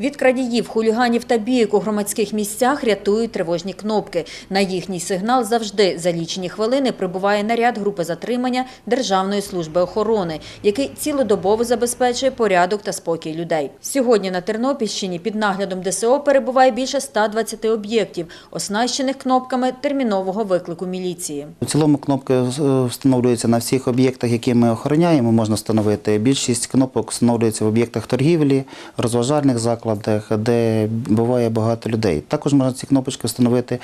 Від крадіїв, хуліганів та бійок у громадських місцях рятують тривожні кнопки. На їхній сигнал завжди за лічені хвилини прибуває наряд групи затримання Державної служби охорони, який цілодобово забезпечує порядок та спокій людей. Сьогодні на Тернопільщині під наглядом ДСО перебуває більше 120 об'єктів, оснащених кнопками термінового виклику міліції. У цілому кнопки е, встановлюються на всіх об'єктах, які ми охороняємо. Можна встановити. Більшість кнопок встановлюється в об'єктах торгівлі, розважальних закладах, де буває багато людей. Також можна ці кнопочки встановити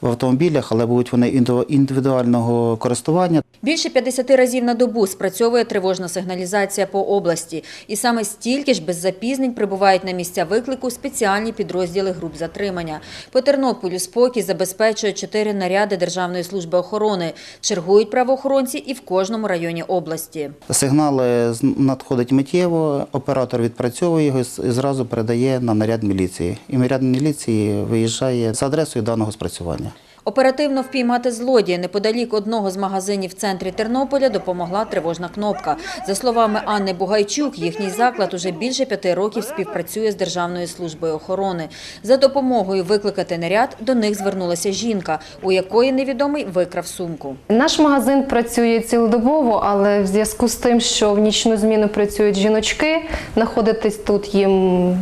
в автомобілях, але будуть вони індивідуального користування. Більше 50 разів на добу спрацьовує тривожна сигналізація по області. І саме стільки ж без запізнень прибувають на місця виклику спеціальні підрозділи груп затримання. По Тернополю спокій забезпечує чотири наряди Державної служби охорони. Чергують правоохоронці і в кожному районі області. Сигнали надходять миттєво, оператор відпрацьовує його і зразу передає на наряд міліції. І наряд міліції виїжджає за адресою даного спрацювання. Оперативно впіймати злодія неподалік одного з магазинів в центрі Тернополя допомогла тривожна кнопка. За словами Анни Бугайчук, їхній заклад уже більше п'яти років співпрацює з Державною службою охорони. За допомогою викликати наряд до них звернулася жінка, у якої невідомий викрав сумку. Наш магазин працює цілодобово, але в зв'язку з тим, що в нічну зміну працюють жіночки, знаходитись тут їм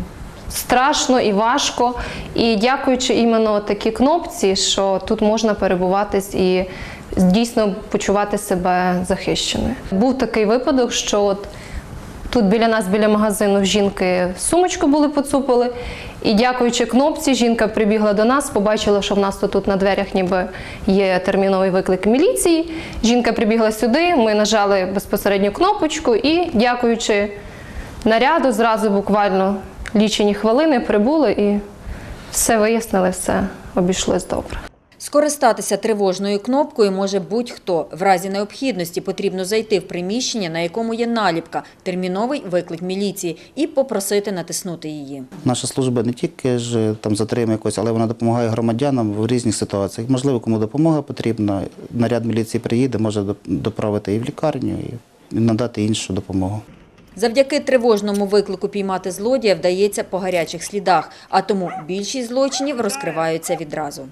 страшно і важко. І дякуючи іменно такій кнопці, що тут можна перебуватись і дійсно почувати себе захищеною. Був такий випадок, що от Тут біля нас, біля магазину, жінки сумочку були поцупили. І дякуючи кнопці, жінка прибігла до нас, побачила, що в нас тут на дверях ніби є терміновий виклик міліції. Жінка прибігла сюди, ми нажали безпосередньо кнопочку і, дякуючи наряду, зразу буквально лічені хвилини прибули і все вияснили, все обійшлось добре. Скористатися тривожною кнопкою може будь-хто. В разі необхідності потрібно зайти в приміщення, на якому є наліпка «Терміновий виклик міліції» і попросити натиснути її. Наша служба не тільки ж там затримує якось, але вона допомагає громадянам в різних ситуаціях. Можливо, кому допомога потрібна, наряд міліції приїде, може доправити і в лікарню, і надати іншу допомогу. Завдяки тривожному виклику піймати злодія вдається по гарячих слідах, а тому більшість злочинів розкриваються відразу.